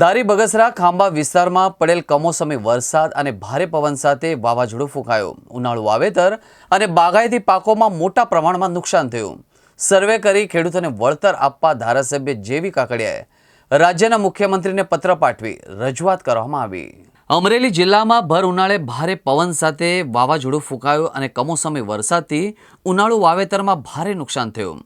દારી બગસરા ખાંભા વિસ્તારમાં પડેલ કમોસમી વરસાદ અને ભારે પવન સાથે વાવાઝોડું ફૂંકાયું. ઉનાળુ વાવેતર અને બાગાયતી પાકોમાં મોટા પ્રમાણમાં નુકસાન થયું. સર્વે કરી ખેડૂતોને વળતર આપવા ધારાસભ્ય જેવી કાકડિયાએ રાજ્યના મુખ્યમંત્રીને પત્ર પાઠવી રજૂઆત કરવામાં આવી. અમરેલી જિલ્લામાં ભર ઉનાળે ભારે પવન સાથે વાવાઝોડું ફૂંકાયું અને કમોસમી વરસાદથી ઉનાળુ વાવેતરમાં ભારે નુકસાન થયું.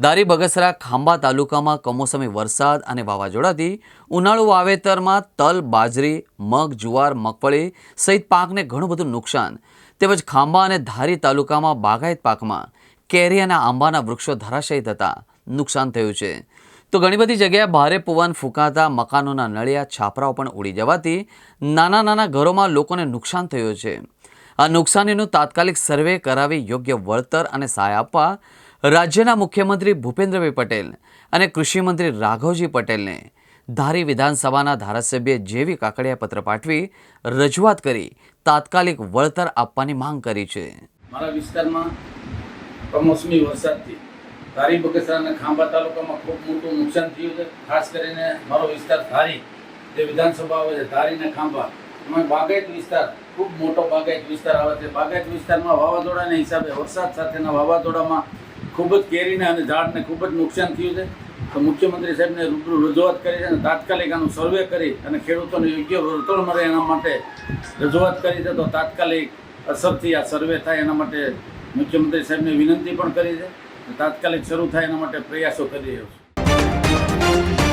દારી બગસરા ખાંભા તાલુકામાં કમોસમી વરસાદ અને વાવાઝોડાથી ઉનાળુ વાવેતરમાં તલ, બાજરી, મગ, જુવાર, મગફળી સહિત પાકને ઘણું બધું નુકસાન. તેમજ ખાંભા અને ધારી તાલુકામાં બાગાયત પાકમાં કેરી અને આંબાના વૃક્ષો ધરાશયી થતાં નુકસાન થયું છે. તો ઘણી બધી જગ્યાએ ભારે પવન ફૂંકાતા મકાનોના નળિયા, છાપરાઓ પણ ઉડી જવાથી નાના નાના ઘરોમાં લોકોને નુકસાન થયું છે. આ નુકસાનીનું તાત્કાલિક સર્વે કરાવી યોગ્ય વળતર અને સહાય આપવા રાજ્યના મુખ્યમંત્રી ભૂપેન્દ્રભાઈ પટેલ અને કૃષિમંત્રી રાઘવજી પટેલને ધારી વિધાનસભાના ધારાસભ્ય જેવી કાકડિયા પત્ર પાઠવી રજૂઆત કરી તાત્કાલિક વળતર આપવાની માંગ કરી છે. મારા વિસ્તારમાં કમોસમી વરસાદથી ધારી બગસરા અને ખાંભા તાલુકામાં ખૂબ મોટું નુકસાન થયું છે. ખાસ કરીને મારો વિસ્તાર ધારી, જે વિધાનસભા આવે છે, ધારી અને ખાંભા, એમાં બાગાયત વિસ્તાર, ખૂબ મોટો બાગાયત વિસ્તાર આવે છે. બાગાયત વિસ્તારમાં વાવાઝોડાના હિસાબે વરસાદ સાથેના વાવાઝોડામાં ખૂબ જ કેરીને અને ઝાડને ખૂબ જ નુકસાન થયું છે. તો મુખ્યમંત્રી સાહેબને રૂબરૂ રજૂઆત કરી છે અને તાત્કાલિક આનું સર્વે કરી અને ખેડૂતોને યોગ્ય વળતર મળે એના માટે રજૂઆત કરી છે. તો તાત્કાલિક અસરથી આ સર્વે થાય એના માટે મુખ્યમંત્રી સાહેબને વિનંતી પણ કરી છે. તાત્કાલિક શરૂ થાય એના માટે પ્રયાસો કરી રહ્યો છું.